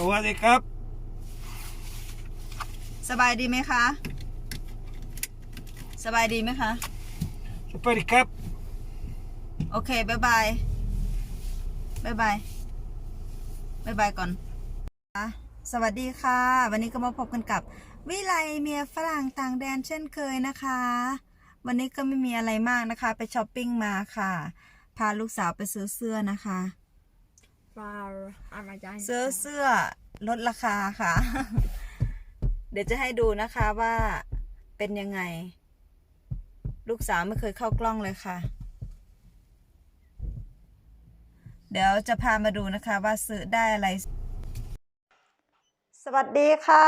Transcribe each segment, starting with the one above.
สวัสดีครับ สบายดีไหมคะ สบายดีไหมคะ สวัสดีครับ โอเคบายบายบายบายบายบายก่อนอะสวัสดีค่ะ วันนี้ก็มาพบกันกับ วิไลเมียฝรั่งต่างแดนเช่นเคยนะคะ วันนี้ก็ไม่มีอะไรมากนะคะ ไปช้อปปิ้งมาค่ะ พาลูกสาวไปซื้อเสื้อนะคะ Var alla jag ซื้อเสื้อลดราคาค่ะ เดี๋ยวจะให้ดูนะคะว่าเป็นยังไง ลูกสาวไม่เคยเข้ากล้องเลยค่ะ เดี๋ยวจะพามาดูนะคะว่าซื้อได้อะไร สวัสดีค่ะ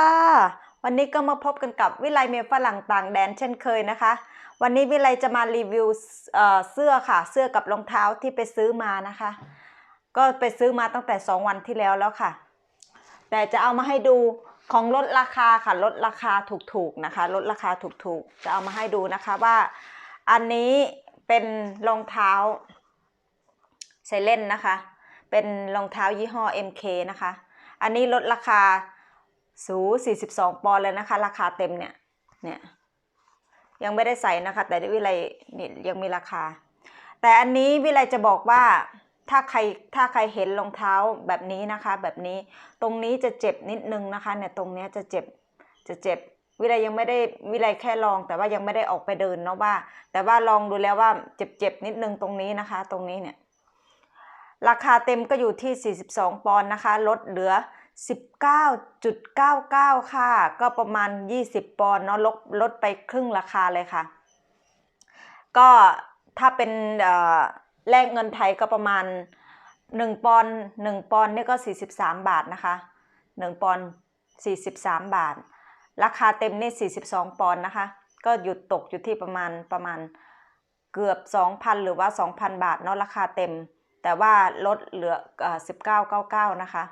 วันนี้ก็มาพบกันกับวิไลเมียฝรั่งต่างแดนเช่นเคยนะคะ วันนี้วิไลจะมารีวิวเอ่อเสื้อค่ะ เสื้อกับรองเท้าที่ไปซื้อมานะคะ ก็ไปซื้อมาตั้งแต่ 2 วันที่แล้วแล้วค่ะ แต่จะเอามาให้ดูของลดราคาค่ะลดราคาถูกๆนะคะลดราคาถูกๆ จะเอามาให้ดูนะคะว่า อันนี้เป็นรองเท้าใส่เล่นนะคะ เป็นรองเท้ายี่ห้อ MK นะคะ อันนี้ลดราคาสู42 ปอนด์เลยนะคะ ราคาเต็มเนี่ยเนี่ยยังไม่ได้ใส่นะคะ แต่วิไลนี่ยังมีราคา แต่อันนี้วิไลจะบอกว่า ถ้าใครถ้าใครเห็นรองเท้าแบบนี้นะคะ แบบนี้ตรงนี้จะเจ็บนิดนึงนะคะเนี่ยตรงเนี้ยจะเจ็บจะเจ็บ วิไลยังไม่ได้วิไลแค่ลอง แต่ว่ายังไม่ได้ออกไปเดินเนาะว่า แต่ว่าลองดูแล้วว่าเจ็บเจ็บนิดนึงตรงนี้นะคะ ตรงนี้เนี่ยราคาเต็มก็อยู่ที่ 42 ปอนด์นะคะ ลดเหลือ 19.99 ค่ะ ก็ประมาณ 20 ปอนด์เนาะลดลดไปครึ่งราคาเลยค่ะ ก็ถ้าเป็นเอ่อ แลกเงินไทยก็ประมาณ 1 ปอนด์1ปอนด์นี่ก็ 43 บาทนะคะ 1 ปอนด์43 บาท ราคาเต็มนี่ 42 ปอนด์นะคะ ก็หยุดตกอยู่ที่ประมาณประมาณเกือบ 2,000 หรือว่า 2,000 บาทเนาะราคาเต็ม แต่ว่าลดเหลือเอ่อ19.99 นะคะ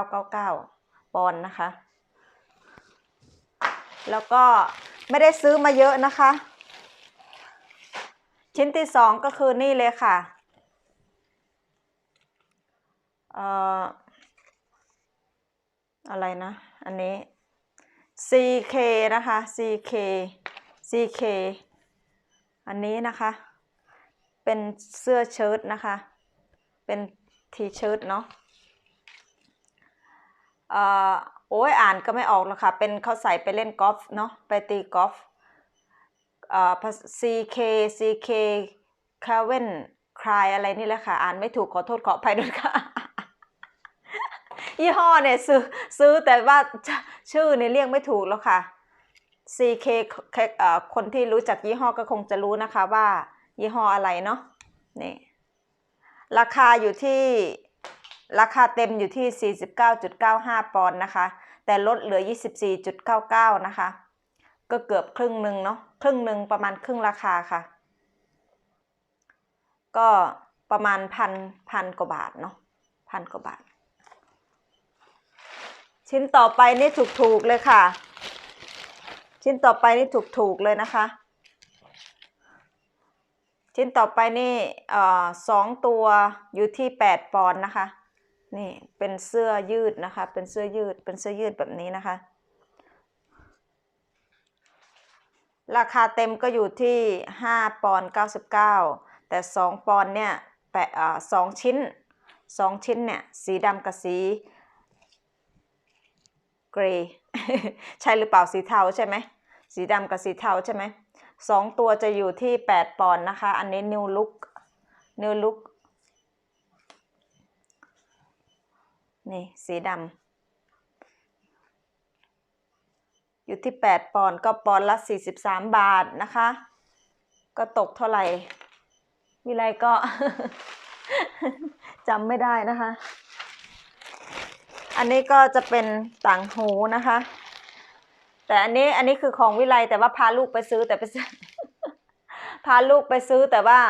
19.99 ปอนด์นะคะ แล้วก็ไม่ได้ซื้อมาเยอะนะคะ ชิ้นที่สองก็คือนี่เลยค่ะเอ่ออะไรนะ อันนี้ CK นะคะ CK CK อันนี้นะคะ เป็นเสื้อเชิ้ตนะคะ เป็นทีเชิ้ตเนาะเอ่อโอ้ยอ่านก็ไม่ออกหรอกค่ะ เป็นเขาใส่ไปเล่นกอล์ฟเนาะ ไปตีกอล์ฟ CK CK คาเวนคลายอะไรนี่แหละค่ะ อ่านไม่ถูกขอโทษขออภัยด้วยค่ะยี่ห้อเนี่ยซื้อซื้อแต่ว่าชื่อเนี่ยเรียกไม่ถูกแล้วค่ะ CK เอ่อคนที่รู้จักยี่ห้อก็คงจะรู้นะคะว่ายี่ห้ออะไรเนาะนี่ราคาอยู่ที่ราคาเต็มอยู่ที่ 49.95 ปอนด์นะคะ แต่ลดเหลือ 24.99 นะคะ ก็เกือบครึ่งหนึ่งเนาะครึ่งหนึ่งประมาณครึ่งราคาค่ะ ก็ประมาณพันพันกว่าบาทเนาะพันกว่าบาท ชิ้นต่อไปนี่ถูกๆเลยค่ะ ชิ้นต่อไปนี่ถูกๆเลยนะคะ ชิ้นต่อไปนี่เอ่อสองตัวอยู่ที่แปดปอนด์นะคะนี่เป็นเสื้อยืดนะคะ เป็นเสื้อยืดเป็นเสื้อยืดแบบนี้นะคะ ราคาเต็มก็อยู่ที่ 5 ปอนด์99 แต่ 2 ปอนด์เนี่ยแปะสองชิ้น 2 ชิ้นเนี่ย สีดำกับสีเกรย์ใช่หรือเปล่าสีเทาใช่ไหม สีดำกับสีเทาใช่ไหมสองตัวจะอยู่ที่ 8 ปอนด์นะคะ อันนี้ new look new look นี่ สีดำ อยู่ที่ 8 ปอนด์ก็ปอนด์ละ 43 บาทนะคะ ก็ตกเท่าไหร่วิไลก็จำไม่ได้นะคะ อันนี้ก็จะเป็นต่างหูนะคะ แต่อันนี้อันนี้คือของวิไลแต่ว่าพาลูกไปซื้อแต่ไปซื้อพาลูกไปซื้อแต่ว่า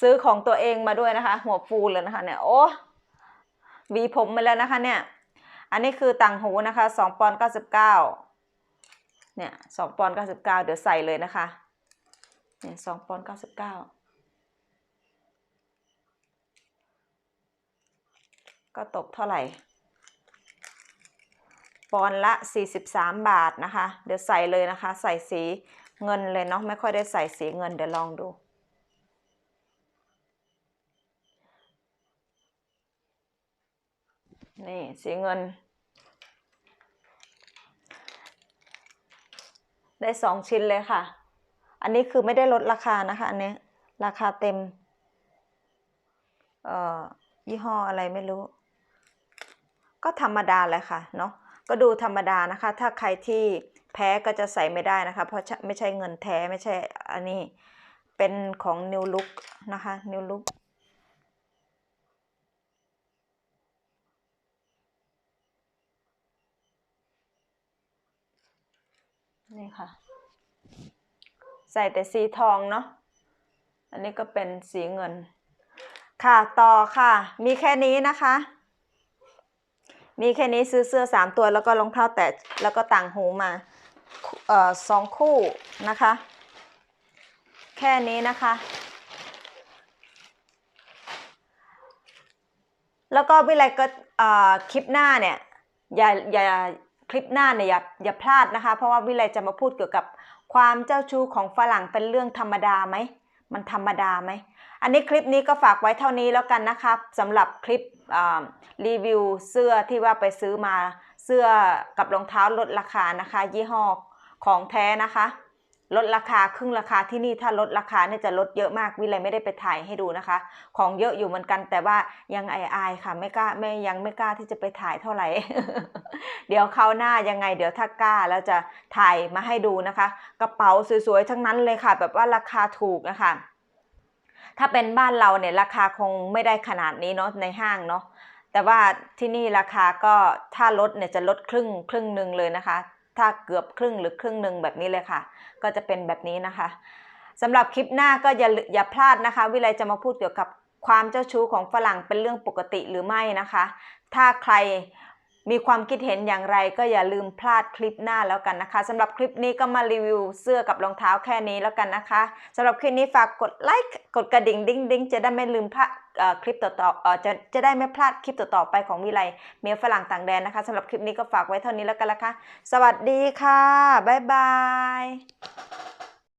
ซื้อของตัวเองมาด้วยนะคะ หัวฟูเลยนะคะเนี่ยโอ้วีผมมาแล้วนะคะเนี่ย อันนี้คือต่างหูนะคะสองปอนด์เก้าสิบเก้า เนี่ยสองปอนด์เก้าสิบเก้าเดี๋ยวใส่เลยนะคะเนี่ยสองปอนด์เก้าสิบเก้าก็ตกเท่าไหร่ ปอนด์ละ 43 บาทนะคะ เดี๋ยวใส่เลยนะคะ ใส่สีเงินเลยเนาะไม่ค่อยได้ใส่สีเงินเดี๋ยวลองดู นี่สีเงิน ได้สองชิ้นเลยค่ะ อันนี้คือไม่ได้ลดราคานะคะ อันนี้ราคาเต็ม เอ่อ ยี่ห้ออะไรไม่รู้ ก็ธรรมดาเลยค่ะเนาะ ก็ดูธรรมดานะคะ ถ้าใครที่แพ้ก็จะใส่ไม่ได้นะคะ เพราะไม่ใช่เงินแท้ไม่ใช่อันนี้ เป็นของ New Look นะคะ New Look นี่ค่ะ ใส่แต่สีทองเนาะอันนี้ก็เป็นสีเงิน ค่ะต่อค่ะ มีแค่นี้นะคะ มีแค่นี้ซื้อเสื้อสามตัวแล้วก็รองเท้าแตะแล้วก็ต่างหูมาเอ่อสองคู่นะคะ แค่นี้นะคะแล้วก็วิไลก็คลิปหน้าเนี่ย อย่าอย่า คลิปหน้าเนี่ยอย่าอย่าพลาดนะคะ เพราะว่าวิไลจะมาพูดเกี่ยวกับความเจ้าชู้ของฝรั่งเป็นเรื่องธรรมดาไหม มันธรรมดาไหม อันนี้คลิปนี้ก็ฝากไว้เท่านี้แล้วกันนะคะสำหรับคลิปรีวิวเสื้อที่ว่าไปซื้อมาเสื้อกับรองเท้าลดราคานะคะ ยี่ห้อของแท้นะคะ ลดราคาครึ่งราคาที่นี่ถ้าลดราคาเนี่ยจะลดเยอะมากวิไลยไม่ได้ไปถ่ายให้ดูนะคะ ของเยอะอยู่เหมือนกันแต่ว่ายังอายค่ะไม่กล้าไม่ยังไม่กล้าที่จะไปถ่ายเท่าไหร่ เดี๋ยวคราวหน้ายังไง เดี๋ยวถ้ากล้าแล้วจะถ่ายมาให้ดูนะคะ กระเป๋าสวยๆทั้งนั้นเลยค่ะ แบบว่าราคาถูกนะคะ ถ้าเป็นบ้านเราเนี่ยราคาคงไม่ได้ขนาดนี้เนาะในห้างเนาะแต่ว่าที่นี่ราคาก็ถ้าลดเนี่ยจะลดครึ่งครึ่งหนึ่งเลยนะคะ ถ้าเกือบครึ่งหรือครึ่งหนึ่งแบบนี้เลยค่ะ ก็จะเป็นแบบนี้นะคะสำหรับคลิปหน้าก็อย่าอย่าพลาดนะคะ วิไลจะมาพูดเกี่ยวกับความเจ้าชู้ของฝรั่งเป็นเรื่องปกติหรือไม่นะคะ ถ้าใคร มีความคิดเห็นอย่างไรก็อย่าลืมพลาดคลิปหน้าแล้วกันนะคะสำหรับคลิปนี้ก็มารีวิวเสื้อกับรองเท้าแค่นี้แล้วกันนะคะสำหรับคลิปนี้ฝากกดไลค์กดกระดิ่งดิ้งดิ้งจะได้ไม่ลืมพลาดคลิปต่อๆเอ่อจะจะได้ไม่พลาดคลิปต่อๆไปของวิไลเมียฝรั่งต่างแดนนะคะสำหรับคลิปนี้ก็ฝากไว้เท่านี้แล้วกันละคะ สวัสดีค่ะ บ๊ายบาย